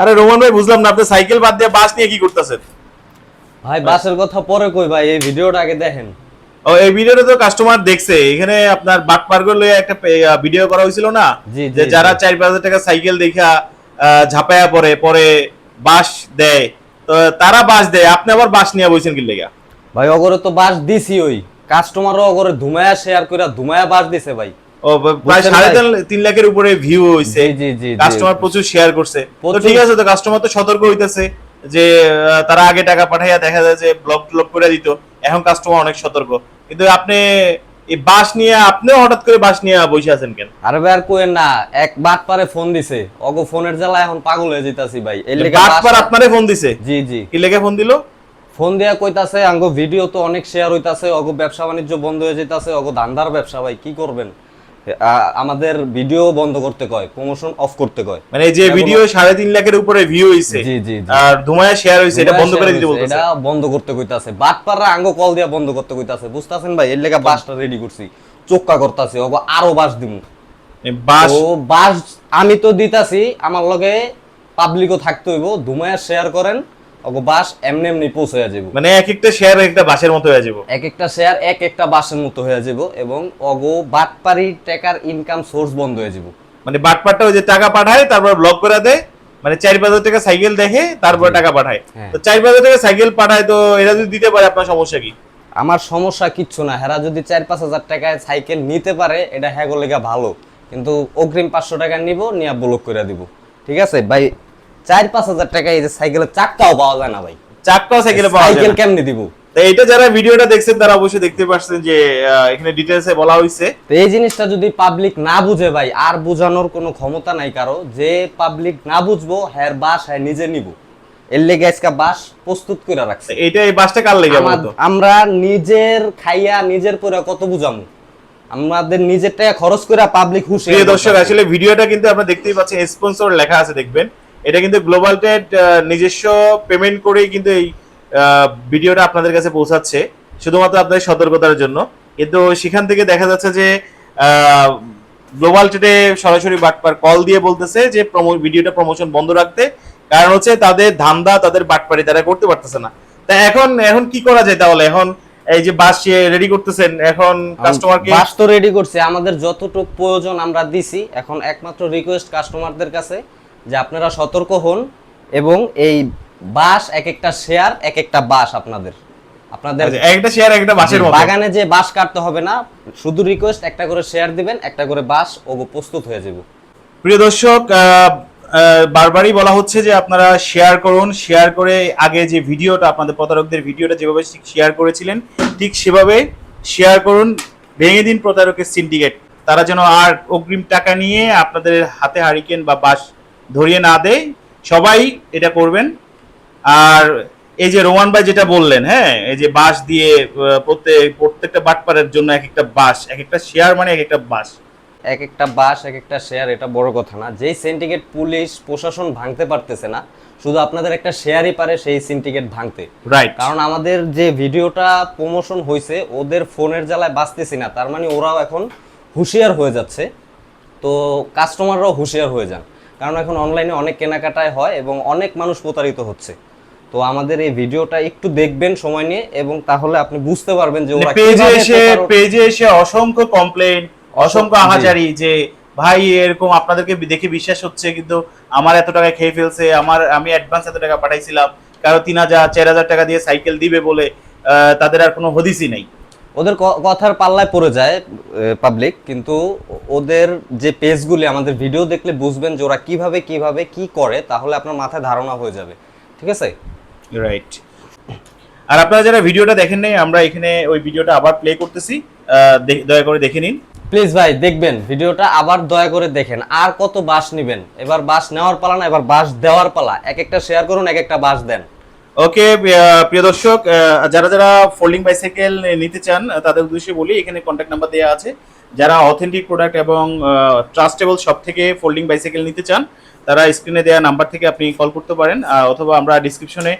আরে রোমান ভাই বুঝলাম না আপনি সাইকেল বাদ দিয়ে বাস নিয়ে কি করতেছেন? ভাই বাসের কথা পরে কই ভাই এই ভিডিওটা আগে দেখেন। ও এই ভিডিওটা তো কাস্টমার দেখছে। এখানে আপনার বাট পার্গর লয়ে একটা ভিডিও করা হয়েছিল না? যে যারা। চার পাঁচ হাজার টাকা সাইকেল দেখা ঝাঁপায়া পরে পরে বাস দেয় তো তারা বাস দেয় আপনি আবার বাস নিয়ে বলছেন কি লেগা? ভাই অগরে তো বাস দিছি ওই। কাস্টমারও অগরে ধুমায়া শেয়ার করে ধুমায়া বাস দিছে ভাই। প্রায় সাড়ে? তিন- লাখের উপরে ভিউ হয়েছে। কাস্টমার প্রচুর শেয়ার করছে। তো ঠিক আছে তো কাস্টমার তো সতর্ক হইতেছে যে তারা আগে টাকা পাঠাইয়া দেখা যায় যে ব্লক ব্লক করে দিত। এখন কাস্টমার অনেক সতর্ক। কিন্তু আপনি এই বাস নিয়ে আপনিও হঠাৎ করে বাস নিয়ে বসে আছেন কেন? আরে ভাই আর কোয়েন না এক বাট পারে ফোন দিছে। অগো ফোনের জ্বালা এখন পাগল হয়ে যেতাছি ভাই। এর লেগে বাট পার আপনারে ফোন দিছে? জি জি। কি লেগে ফোন দিল? ফোন দিয়া কইতাছে আঙ্গো ভিডিও তো অনেক শেয়ার হইতাছে অগো ব্যবসা বাণিজ্য বন্ধ হয়ে যেতাছে অগো ধান্দার ব্যবসা ভাই কি করবেন? আমাদের ভিডিও বন্ধ করতে কয় প্রমোশন অফ করতে কয়। মানে এই যে ভিডিও সাড়ে তিন লাখের উপরে ভিউ হয়েছে জি, জি। আর ধুমায়া শেয়ার হয়েছে এটা বন্ধ করে দিতে এটা বন্ধ করতে কইতাছে। বাটপাররা আঙ্গো কল দিয়া বন্ধ করতে কইতাছে। বুঝতাছেন ভাই এর লেগে বাসটা রেডি করছি। চোক্কা করতাছি অগো আরও বাস দিমু। বাস ও বাস আমি তো দিতাছি আমার লগে পাবলিকও থাকতে হইব ধুমায়া শেয়ার করেন। অগো বাস এমনি এমনি যাব মানে এক একটা শেয়ার একটা বাসের মতো হয়ে যাব এক একটা শেয়ার এক একটা বাসের মতো হয়ে যাব এবং অগো বাটপারি টাকার ইনকাম সোর্স বন্ধ হয়ে যাব মানে বাটপাটটা ওই যে টাকা পাঠায় তারপর ব্লক করে দেয় মানে চার পাঁচ হাজার টাকা সাইকেল দেখে তারপর টাকা পাঠায়। হ্যাঁ। তো চার পাঁচ হাজার টাকা সাইকেল পাঠায় তো এরা যদি দিতে পারে আপনার সমস্যা কি? আমার সমস্যা কিচ্ছু না। হেরা যদি চার পাঁচ হাজার টাকায় সাইকেল নিতে পারে এটা হ্যাগো লেগা ভালো। কিন্তু অগ্রিম পাঁচশো টাকা নিব নিয়ে ব্লক করে দিব। ঠিক আছে? ভাই চার পাঁচ হাজার টাকা এই যে সাইকেলের চাকটাও পাওয়া যায় না ভাই। চারটাও সাইকেলে পাওয়া যায় সাইকেল কেমনে দিব? তো এটা যারা ভিডিওটা দেখছেন তারা অবশ্যই দেখতে পাচ্ছেন যে এখানে ডিটেলসে বলা হয়েছে তো এই জিনিসটা যদি পাবলিক না বুঝে ভাই আর বোঝানোর কোনো ক্ষমতা নাই কারও যে পাবলিক না বুঝব হ্যার বাস হ্যাঁ নিজে নিব। এর লেগে আজকে বাস প্রস্তুত করে রাখছে। এইটা এই বাসটা কার লেগে আমার- নিজের খাইয়া নিজের করে কত বুঝামু? আমাদের নিজের টাকা খরচ করে পাবলিক প্রিয় দর্শক আসলে ভিডিওটা কিন্তু আপনারা দেখতেই পাচ্ছেন স্পন্সর লেখা আছে দেখবেন। এটা কিন্তু গ্লোবাল টেড নিজস্ব পেমেন্ট করেই কিন্তু এই ভিডিওটা আপনাদের কাছে পৌঁছাচ্ছে শুধুমাত্র আপনাদের সতর্কতার জন্য। কিন্তু সেখান থেকে দেখা যাচ্ছে যে গ্লোবাল টেডে সরাসরি বাটপার কল দিয়ে বলতেছে যে প্রমো- ভিডিওটা প্রমোশন বন্ধ রাখতে। কারণ হচ্ছে তাদের ধান্দা তাদের বাটপারি তারা করতে পারতেছে না। তা এখন এখন কি করা যায় তাহলে? এখন এই যে বাস রেডি করতেছেন এখন কাস্টমারকে বাস তো রেডি করছে আমাদের যতটুকু প্রয়োজন আমরা দিছি। এখন একমাত্র রিকোয়েস্ট কাস্টমারদের কাছে। যে আপনারা সতর্ক হন এবং এই বাস এক একটা শেয়ার এক একটা বাস আপনাদের। আপনাদের আচ্ছা, একটা শেয়ার একটা বাসের মতো। বাগানে যে বাস কাটতে হবে না শুধু রিকোয়েস্ট একটা করে শেয়ার দিবেন একটা করে বাস ও প্রস্তুত হয়ে যাবে। প্রিয় দর্শক বারবারই বলা হচ্ছে যে আপনারা শেয়ার করুন শেয়ার করে আগে যে ভিডিওটা আপনাদের প্রতারকদের ভিডিওটা যেভাবে শেয়ার করেছিলেন ঠিক সেভাবে শেয়ার করুন ভেঙে দিন প্রতারকের সিন্ডিকেট তারা যেন আর অগ্রিম টাকা নিয়ে আপনাদের হাতে হারিকেন বা বাস ধরিয়ে না দেয় সবাই এটা করবেন। আর এই যে রোমান ভাই যেটা বললেন হ্যাঁ এই যে বাস দিয়ে প্রত্যেক প্রত্যেকটা বাটপারের জন্য এক একটা বাস এক একটা শেয়ার মানে এক একটা বাস এক একটা বাস এক একটা শেয়ার এটা বড় কথা না। যেই সিন্ডিকেট পুলিশ প্রশাসন ভাঙতে পারতেছে না শুধু আপনাদের একটা শেয়ারই পারে সেই সিন্ডিকেট ভাঙতে। রাইট কারণ আমাদের যে ভিডিওটা প্রমোশন হয়েছে ওদের ফোনের জ্বালায় বাঁচতেছি না। তার মানে ওরাও এখন হুঁশিয়ার হয়ে যাচ্ছে। তো কাস্টমাররাও হুঁশিয়ার হয়ে যান। কারণ এখন অনলাইনে অনেক কেনাকাটায় হয় এবং অনেক মানুষ প্রতারিত হচ্ছে তো আমাদের এই ভিডিওটা একটু দেখবেন সময় নিয়ে এবং তাহলে আপনি বুঝতে পারবেন যে ওরা পেজে এসে পেজে এসে অসংখ্য কমপ্লেন অসংখ্য। আহাজারি যে ভাই এরকম আপনাদেরকে দেখে বিশ্বাস হচ্ছে কিন্তু আমার এত টাকা খেয়ে ফেলছে আমার আমি অ্যাডভান্স এত টাকা পাঠাইছিলাম কারও তিন হাজার চার হাজার টাকা দিয়ে সাইকেল দিবে বলে তাদের আর কোনো হদিসই নেই ওদের কথার পাল্লায় পড়ে যায় পাবলিক কিন্তু ওদের যে পেজগুলি আমাদের ভিডিও দেখলে বুঝবেন যে ওরা কীভাবে কীভাবে কি করে তাহলে আপনার মাথায় ধারণা হয়ে যাবে। ঠিক আছে? রাইট আর আপনারা যারা ভিডিওটা দেখেন নাই আমরা এখানে ওই ভিডিওটা আবার প্লে করতেছি। দয়া করে দেখে নিন। প্লিজ ভাই দেখবেন ভিডিওটা আবার দয়া করে দেখেন। আর কত বাস নেবেন? এবার বাস নেওয়ার পালা না এবার বাস দেওয়ার পালা। এক একটা শেয়ার করুন এক একটা বাস দেন। ওকে প্রিয় দর্শক যারা যারা ফোল্ডিং বাইসাইকেল নিতে চান তাদের উদ্দেশ্যে বলি, এখানে কন্ট্যাক্ট নাম্বার দেওয়া আছে। যারা অথেন্টিক প্রোডাক্ট এবং ট্রাস্টেবল শপ থেকে ফোল্ডিং বাইসাইকেল নিতে চান, তারা স্ক্রিনে দেওয়া নাম্বার থেকে আপনি কল করতে পারেন অথবা আমরা ডিসক্রিপশনে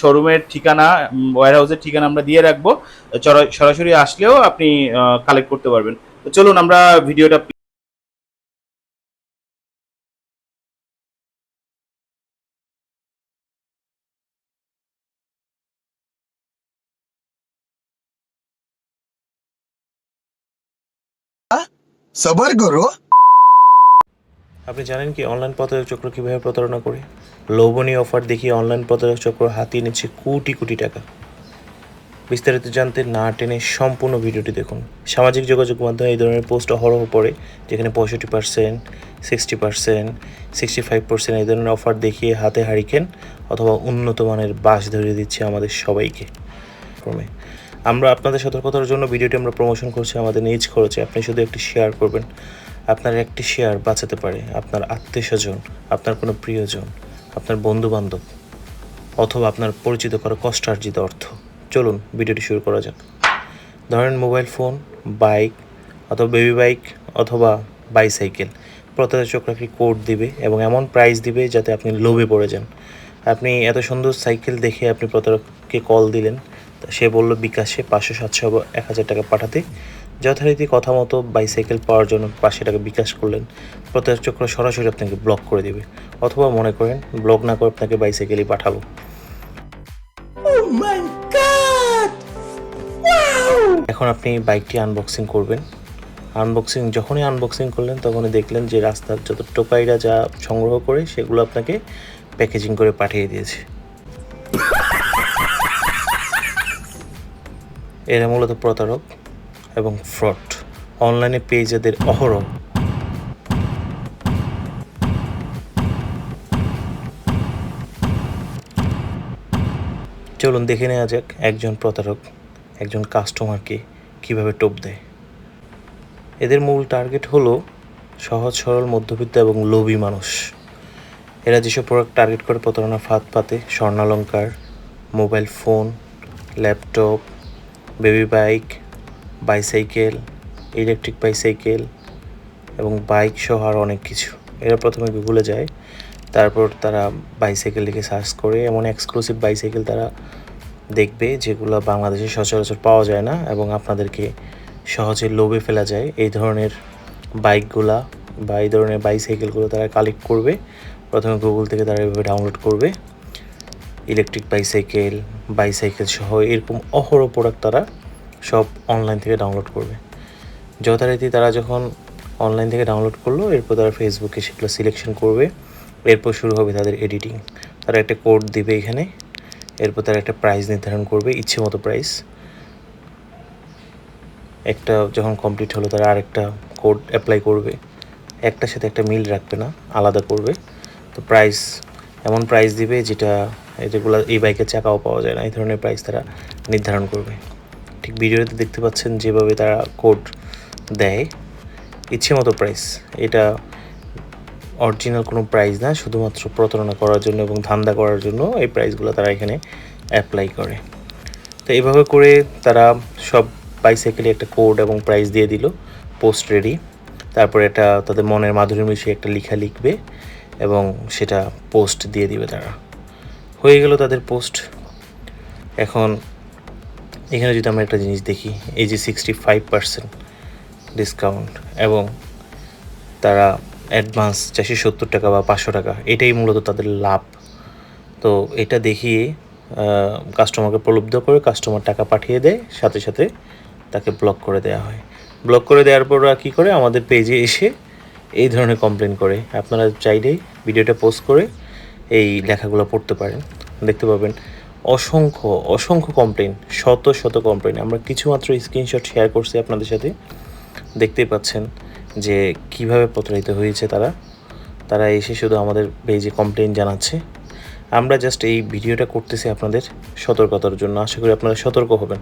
শোরুমের ঠিকানা ওয়ার হাউসের ঠিকানা আমরা দিয়ে রাখব। সরাসরি আসলেও আপনি কালেক্ট করতে পারবেন। তো চলুন, আমরা ভিডিওটা সবার করো আপনি জানেন কি অনলাইন প্রতারক চক্র কীভাবে প্রতারণা করে? লোভনীয় অফার দেখিয়ে অনলাইন প্রতারক চক্র হাতিয়ে নিচ্ছে কোটি কোটি টাকা। বিস্তারিত জানতে না টেনে সম্পূর্ণ ভিডিওটি দেখুন। সামাজিক যোগাযোগ মাধ্যমে এই ধরনের পোস্ট অহরহ পড়ে, যেখানে পঁয়ষট্টি percent sixty percent sixty five percent এই ধরনের অফার দেখিয়ে হাতে হারিকেন অথবা উন্নত মানের বাস ধরিয়ে দিচ্ছে আমাদের সবাইকে। ক্রমে। আমরা আপনাদের সতর্কতার জন্য ভিডিওটি আমরা প্রমোশন করছি আমাদের নিজ খরচে। আপনি শুধু একটি শেয়ার করবেন। আপনার একটি শেয়ার বাঁচাতে পারে আপনার আত্মীয় স্বজন, আপনার কোনো প্রিয়জন, আপনার বন্ধু বান্ধব অথবা আপনার পরিচিত করা কষ্টার্জিত অর্থ। চলুন, ভিডিওটি শুরু করা যাক। ধরেন মোবাইল ফোন বাইক অথবা বেবি বাইক অথবা বাইসাইকেল প্রতারক চক্র একটি কোড দিবে এবং এমন প্রাইস দিবে যাতে আপনি লোভে পড়ে যান। আপনি এত সুন্দর সাইকেল দেখে আপনি প্রতারককে কল দিলেন। সে বলল বিকাশে পাঁচশো সাতশো এক হাজার টাকা পাঠাতে। যথারীতি কথা মতো বাইসাইকেল পাওয়ার জন্য পাঁচশো টাকা বিকাশ করলেন। প্রতারক চক্র সরাসরি আপনাকে ব্লক করে দেবে। অথবা মনে করেন ব্লক না করে আপনাকে বাইসাইকেলই পাঠাবো। এখন আপনি বাইকটি আনবক্সিং করবেন। আনবক্সিং যখনই আনবক্সিং করলেন তখনই দেখলেন যে রাস্তার যত টোকাইরা যা সংগ্রহ করে সেগুলো আপনাকে প্যাকেজিং করে পাঠিয়ে দিয়েছে। এরা মূলত প্রতারক এবং ফ্রড। অনলাইনে পেয়ে যাদের অহরহ। চলুন দেখে নেওয়া যাক একজন প্রতারক, একজন কাস্টমারকে কীভাবে টোপ দেয়। এদের মূল টার্গেট হলো সহজ, সরল, মধ্যবিত্ত এবং লোভী মানুষ। এরা যেসব প্রোডাক্ট টার্গেট করে প্রতারণা ফাঁদ পাতে, স্বর্ণালঙ্কার, mobile phone, laptop baby bike, bicycle, electric bicycle এবং বাইক সহ আর অনেক কিছু। এরা প্রথমে গুগলে যায়, তারপর তারা বাইসাইকেল লিখে সার্চ করে। এমন এক্সক্লুসিভ বাইসাইকেল তারা দেখবে যেগুলো বাংলাদেশে সচরাচর পাওয়া যায় না এবং আপনাদেরকে সহজে লোভে ফেলা যায়। এই ধরনের বাইকগুলা বা এই ধরনের বাইসাইকেলগুলো তারা কালেক্ট করবে। প্রথমে গুগল থেকে তারা এভাবে ডাউনলোড করবে। ইলেকট্রিক বাইসাইকেল বাইসাইকেল সহ এরকম অহরহ প্রোডাক্ট তারা সব অনলাইন থেকে ডাউনলোড করবে। যথারীতি তারা যখন অনলাইন থেকে ডাউনলোড করল, এরপর তারা ফেসবুকে সেগুলো সিলেকশন করবে। এরপর শুরু হবে তাদের এডিটিং তারা একটা কোড দিবে এখানে। এরপর তারা একটা প্রাইস নির্ধারণ করবে, ইচ্ছে মতো প্রাইস একটা যখন কমপ্লিট হলো, তারা আরেকটা কোড অ্যাপ্লাই করবে। একটার সাথে একটা মিল রাখবে না, আলাদা করবে। তো প্রাইস এমন প্রাইস দিবে যেটা যেগুলো এই বাইকের চাকাও পাওয়া যায় না, এই ধরনের প্রাইস তারা নির্ধারণ করবে। ঠিক ভিডিওতে দেখতে পাচ্ছেন যেভাবে তারা কোড দেয় ইচ্ছে মতো প্রাইস এটা অরিজিনাল কোনো প্রাইস না, শুধুমাত্র প্রতারণা করার জন্য এবং ধান্দা করার জন্য এই প্রাইসগুলো তারা এখানে অ্যাপ্লাই করে। তো এইভাবে করে তারা সব বাইসাইকেলে একটা কোড এবং প্রাইস দিয়ে দিল পোস্ট রেডি তারপরে এটা তাদের মনের মাধুরী মিশিয়ে একটা লেখা লিখবে এবং সেটা পোস্ট দিয়ে দিবে তারা। হয়ে গেল তাদের পোস্ট। এখন এখানে যদি আমরা একটা জিনিস দেখি, এই যে সিক্সটি ফাইভ পার্সেন্ট ডিসকাউন্ট এবং তারা অ্যাডভান্স চারশো সত্তর টাকা বা পাঁচশো টাকা, এটাই মূলত তাদের লাভ। তো এটা দেখিয়ে কাস্টমারকে প্রলুব্ধ করে কাস্টমার টাকা পাঠিয়ে দেয়, সাথে সাথে তাকে ব্লক করে দেওয়া হয়। ব্লক করে দেওয়ার পর কী করে? আমাদের পেজে এসে এই ধরনের কমপ্লেন করে। আপনারা চাইলেই ভিডিওটা পোস্ট করে এই লেখাগুলো পড়তে পারেন। দেখতে পাবেন, অসংখ্য অসংখ্য কমপ্লেন শত শত কমপ্লেন আমরা কিছুমাত্র স্ক্রিনশট শেয়ার করছি আপনাদের সাথে। দেখতেই পাচ্ছেন যে কীভাবে প্রতারিত হয়েছে তারা। তারা এসে শুধু আমাদের পেজে কমপ্লেন জানাচ্ছে। আমরা জাস্ট এই ভিডিওটা করতেছি আপনাদের সতর্কতার জন্য। আশা করি আপনারা সতর্ক হবেন।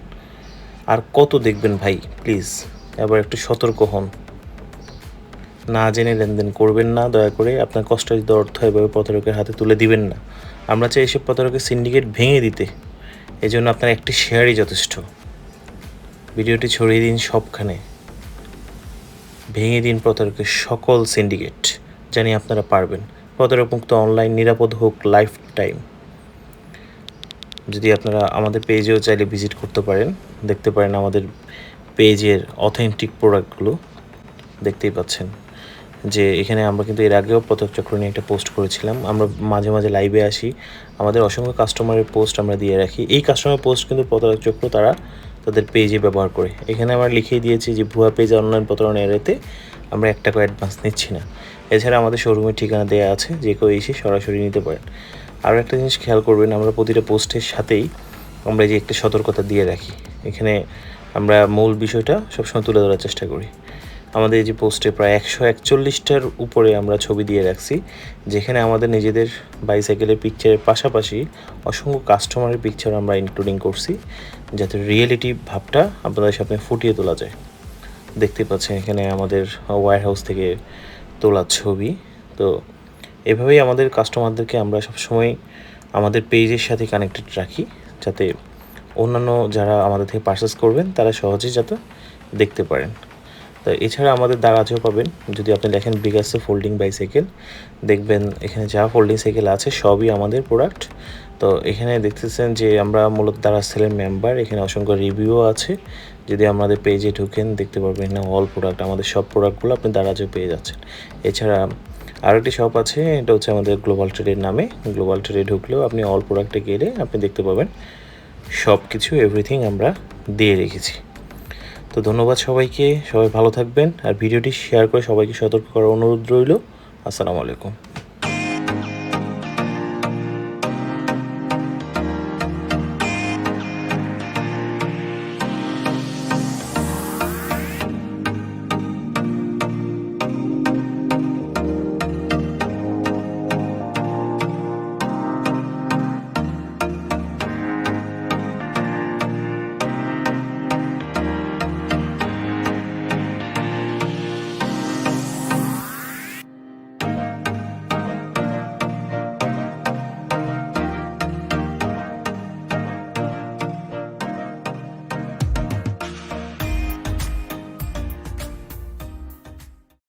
আর কত দেখবেন ভাই প্লিজ এবার একটু সতর্ক হন। না জেনে লেনদেন করবেন না, দয়া করে আপনার কষ্টার্জিত অর্থ এভাবে প্রতারকের হাতে তুলে দিবেন না। আমরা চাই এসব প্রতারকের সিন্ডিকেট ভেঙে দিতে। এই জন্য আপনার একটি শেয়ারই যথেষ্ট। ভিডিওটি ছড়িয়ে দিন সবখানে। ভেঙে দিন প্রতারকের সকল সিন্ডিকেট জানি আপনারা পারবেন। প্রতারক মুক্ত অনলাইন নিরাপদ হোক লাইফ টাইম যদি আপনারা আমাদের পেজেও চাইলে ভিজিট করতে পারেন, দেখতে পারেন আমাদের পেজের অথেন্টিক প্রোডাক্টগুলো দেখতেই পাচ্ছেন। যে এখানে আমরা কিন্তু এর আগেও প্রতারক চক্র নিয়ে একটা পোস্ট করেছিলাম। আমরা মাঝে মাঝে লাইভে আসি। আমাদের অসংখ্য কাস্টমারের পোস্ট আমরা দিয়ে রাখি। এই কাস্টমার পোস্ট কিন্তু প্রতারক চক্র তারা তাদের পেজে ব্যবহার করে। এখানে আমরা লিখিয়ে দিয়েছি যে, ভুয়া পেজ অনলাইন প্রতারণা এড়াতে আমরা এক টাকা অ্যাডভান্স নিচ্ছি না। এছাড়া আমাদের শোরুমের ঠিকানা দেওয়া আছে, যে কেউ এসে সরাসরি নিতে পারেন। আরও একটা জিনিস খেয়াল করবেন, আমরা প্রতিটা পোস্টের সাথেই আমরা যে একটা সতর্কতা দিয়ে রাখি। এখানে আমরা মূল বিষয়টা সবসময় তুলে ধরার চেষ্টা করি। আমাদের এই যে পোস্টে প্রায় একশো একচল্লিশটার উপরে আমরা ছবি দিয়ে রাখছি, যেখানে আমাদের নিজেদের বাইসাইকেলের পিকচারের পাশাপাশি অসংখ্য কাস্টমারের পিকচার আমরা ইনক্লুডিং করছি, যাতে রিয়েলিটি ভাবটা আপনাদের সামনে ফুটিয়ে তোলা যায়। দেখতে পাচ্ছেন এখানে আমাদের ওয়্যার হাউস থেকে তোলা ছবি। তো এভাবেই আমাদের কাস্টমারদেরকে আমরা সবসময় আমাদের পেজের সাথে কানেক্টেড রাখি, যাতে অন্যান্য যারা আমাদের থেকে পারচেস করবেন, তারা সহজেই যাতে দেখতে পারেন। তো এছাড়া আমাদের দারাজও পাবেন। যদি আপনি দেখেন বিগাসে ফোল্ডিং বাইসাইকেল দেখবেন এখানে যা ফোল্ডিং সাইকেল আছে সবই আমাদের প্রোডাক্ট তো এখানে দেখতেছেন যে আমরা মূলত দারাজ সেলের মেম্বার এখানে অসংখ্য রিভিউও আছে। যদি আমাদের পেজে ঢুকেন, দেখতে পারবেন না অল প্রোডাক্ট আমাদের সব প্রোডাক্টগুলো আপনি দারাজও পেয়ে যাচ্ছেন। এছাড়া আরও একটি শপ আছে, এটা হচ্ছে আমাদের গ্লোবাল ট্রেডের নামে। গ্লোবাল ট্রেডে ঢুকলেও আপনি অল প্রোডাক্টে গেলে আপনি দেখতে পাবেন সব কিছু এভরিথিং আমরা দিয়ে রেখেছি। তো ধন্যবাদ সবাইকে। সবাই ভালো থাকবেন। আর ভিডিওটি শেয়ার করে সবাইকে সতর্ক করার অনুরোধ রইল। আসসালামু আলাইকুম।